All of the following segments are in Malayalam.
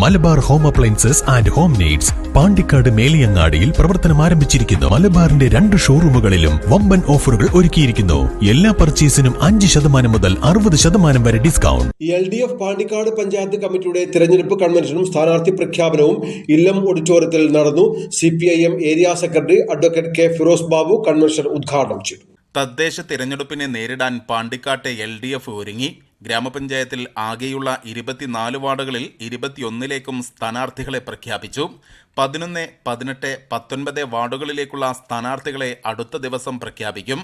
Malabar home appliances and home needs Pandikkad മേലിയങ്ങാടിയിൽ പ്രവർത്തനം ആരംഭിച്ചിരിക്കുന്നു. മലബാറിന്റെ രണ്ട് ഷോറൂമുകളിലും വമ്പൻ ഓഫറുകൾ ഒരുക്കിയിരിക്കുന്നു. എല്ലാ പർച്ചേസിനും അഞ്ച് ശതമാനം മുതൽ അറുപത് ശതമാനം വരെ discount. L D F Pandikkad panchayat കമ്മിറ്റിയുടെ തെരഞ്ഞെടുപ്പ് കൺവെൻഷനും സ്ഥാനാർത്ഥി പ്രഖ്യാപനവും ഇല്ലം ഓഡിറ്റോറിയത്തിൽ നടന്നു. C P I M area secretary advocate K Firoz Babu convention ഉദ്ഘാടനം ചെയ്തു. തദ്ദേശ തിരഞ്ഞെടുപ്പിനെ നേരിടാൻ പാണ്ടിക്കാട്ടെ എൽ ഡി എഫ് ഒരുങ്ങി. ഗ്രാമപഞ്ചായത്തിൽ ആകെയുള്ള ഇരുപത്തിനാല് വാർഡുകളിൽ ഇരുപത്തിയൊന്നിലേക്കും സ്ഥാനാർത്ഥികളെ പ്രഖ്യാപിച്ചു. പതിനൊന്ന് പതിനെട്ട് പത്തൊൻപത് വാർഡുകളിലേക്കുള്ള സ്ഥാനാർത്ഥികളെ അടുത്ത ദിവസം പ്രഖ്യാപിക്കും.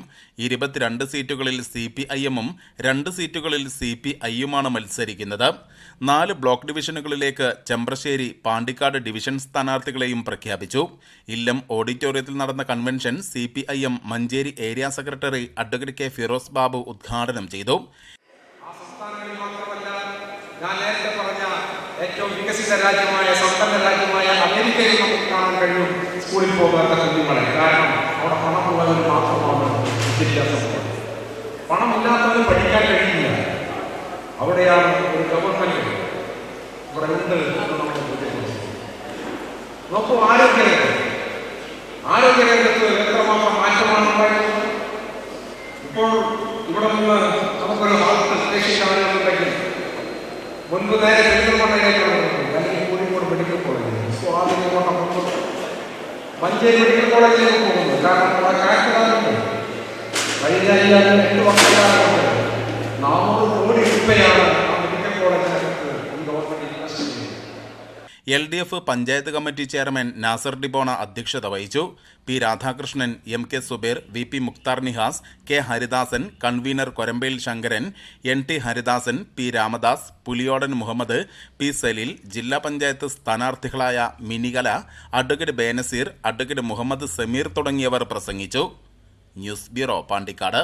ഇരുപത്തിരണ്ട് സീറ്റുകളിൽ സി പി ഐ എമ്മും രണ്ട് സീറ്റുകളിൽ സി പി ഐയുമാണ് മത്സരിക്കുന്നത്. നാല് ബ്ലോക്ക് ഡിവിഷനുകളിലേക്ക് ചെമ്പ്രശ്ശേരി പാണ്ടിക്കാട് ഡിവിഷൻ സ്ഥാനാർത്ഥികളെയും പ്രഖ്യാപിച്ചു. ഇല്ലം ഓഡിറ്റോറിയത്തിൽ നടന്ന convention C P I M Manjeri area secretary advocate K Firoz Babu ഉദ്ഘാടനം ചെയ്തു. ഞാൻ നേരത്തെ പറഞ്ഞ ഏറ്റവും വികസിത രാജ്യമായ സമ്പന്ന രാജ്യമായ അമേരിക്കയിൽ നമുക്ക് കാണാൻ കഴിയും സ്കൂളിൽ പോകാത്ത കുഞ്ഞുങ്ങളെ. കാരണം അവിടെ പണമുള്ളവർ മാത്രമാണ് വിദ്യാഭ്യാസം പണമില്ലാത്തവർ പഠിക്കാൻ കഴിയില്ല. അവിടെയാണ് ഒരു ഗവൺമെന്റ് ഇവിടെ ഉണ്ട്. നോക്കൂ ആരോഗ്യരംഗം ആരോഗ്യരംഗത്ത് എത്രമാത്രം മാറ്റമാണ് ഉണ്ടായത്. ഇപ്പോൾ ഇവിടെ നിന്ന് നമുക്കൊരു ഹാർട്ട് പേഷ്യന്റ് ആണെന്നുണ്ടെങ്കിൽ முன்பு வேற மெடிக்கல் பண்ண வேலைக்கு Kozhikode medical college so uh medical பண்ண போகிறோம் மஞ்சள் மெடிக்கல் காலேஜில் போகணும். காரணம் காய்ச்சலாக இருக்கும் வயதாக எட்டு மக்களாக L D F panchayat committee chairman Nasar ഡിബോണ അധ്യക്ഷത വഹിച്ചു. P Radhakrishnan M K Subair V P Mukhtar Nihas K Haridasan convener Korambayil Sankaran N T Haridasan P Ramadas Puliyodan Muhammad P Saleel ജില്ലാ പഞ്ചായത്ത് സ്ഥാനാർത്ഥികളായ മിനികല അഡ്വക്കേറ്റ് ബേനസീർ അഡ്വക്കേറ്റ് മുഹമ്മദ് സമീർ തുടങ്ങിയവർ പ്രസംഗിച്ചു. News bureau Pandikkad.